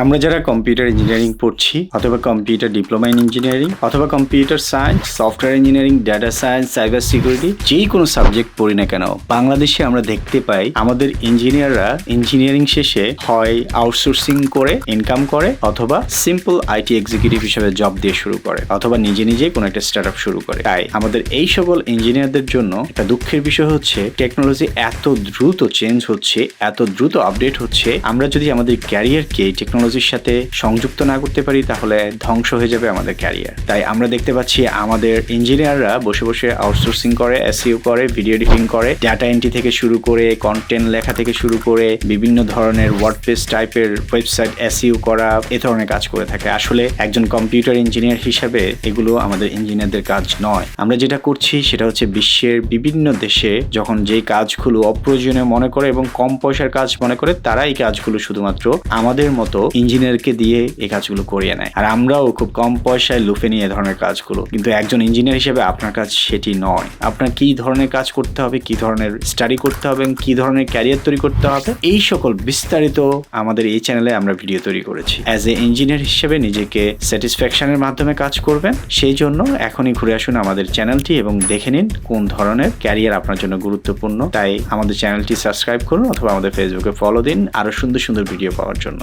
আমরা যারা computer engineering পড়ছি, অথবা কম্পিউটার ডিপ্লোমা ইন ইঞ্জিনিয়ারিং অথবা computer science software engineering data science cyber security যেই কোনো সাবজেক্ট পড়ি না কেন, বাংলাদেশে আমরা দেখতে পাই আমাদের ইঞ্জিনিয়াররা ইঞ্জিনিয়ারিং শেষে হয় আউটসোর্সিং করে ইনকাম করে, অথবা সিম্পল আইটি এক্সিকিউটিভ হিসেবে জব দিয়ে শুরু করে, অথবা নিজে নিজে কোনো একটা স্টার্ট আপ শুরু করে। তাই আমাদের এই সকল ইঞ্জিনিয়ারদের জন্য একটা দুঃখের বিষয় হচ্ছে টেকনোলজি এত দ্রুত চেঞ্জ হচ্ছে, এত দ্রুত আপডেট হচ্ছে, আমরা যদি আমাদের ক্যারিয়ারকে টেকনোলজির সাথে সংযুক্ত না করতে পারি, তাহলে ধ্বংস হয়ে যাবে আমাদের ক্যারিয়ার তাই আমরা দেখতে পাচ্ছি আমাদের ইঞ্জিনিয়াররা বসে বসে আউটসোর্সিং করে এসইও করে ভিডিও এডিটিং করে ডাটা এন্ট্রি থেকে শুরু করে কন্টেন্ট লেখা থেকে শুরু করে, বিভিন্ন ধরনের ওয়ার্ডপ্রেস টাইপের ওয়েবসাইট এসইও করা, এ ধরনের কাজ করে থাকে। আসলে একজন কম্পিউটার ইঞ্জিনিয়ার হিসাবে এগুলো আমাদের ইঞ্জিনিয়ারদের কাজ নয়। আমরা যেটা করছি সেটা হচ্ছে বিশ্বের বিভিন্ন দেশে যখন যেই কাজগুলো অপ্রয়োজনীয় মনে করে এবং কম পয়সার কাজ মনে করে তারা এই কাজগুলো শুধুমাত্র আমাদের মতো ইঞ্জিনিয়ারকে দিয়ে এই কাজগুলো করিয়ে নেয়। আর আমরাও খুব কম পয়সায় লুফে নিয়ে এ ধরনের কাজগুলো। কিন্তু একজন ইঞ্জিনিয়ার হিসেবে আপনার কাজ সেটি নয়। আপনার কি ধরনের কাজ করতে হবে, কি ধরনের স্টাডি করতে হবে কি ধরনের ক্যারিয়ার তৈরি করতে হবে, এই সকল বিস্তারিত আমাদের এই চ্যানেলে আমরা ভিডিও তৈরি করেছি। অ্যাজ এ ইঞ্জিনিয়ার হিসেবে নিজেকে স্যাটিসফ্যাকশনের মাধ্যমে কাজ করবেন। সেই জন্য এখনই ঘুরে আসুন আমাদের চ্যানেলটি এবং দেখে নিন কোন ধরনের ক্যারিয়ার আপনার জন্য গুরুত্বপূর্ণ। তাই আমাদের চ্যানেলটি সাবস্ক্রাইব করুন অথবা আমাদের ফেসবুকে ফলো দিন। আরও সুন্দর সুন্দর ভিডিও পাওয়ার জন্য।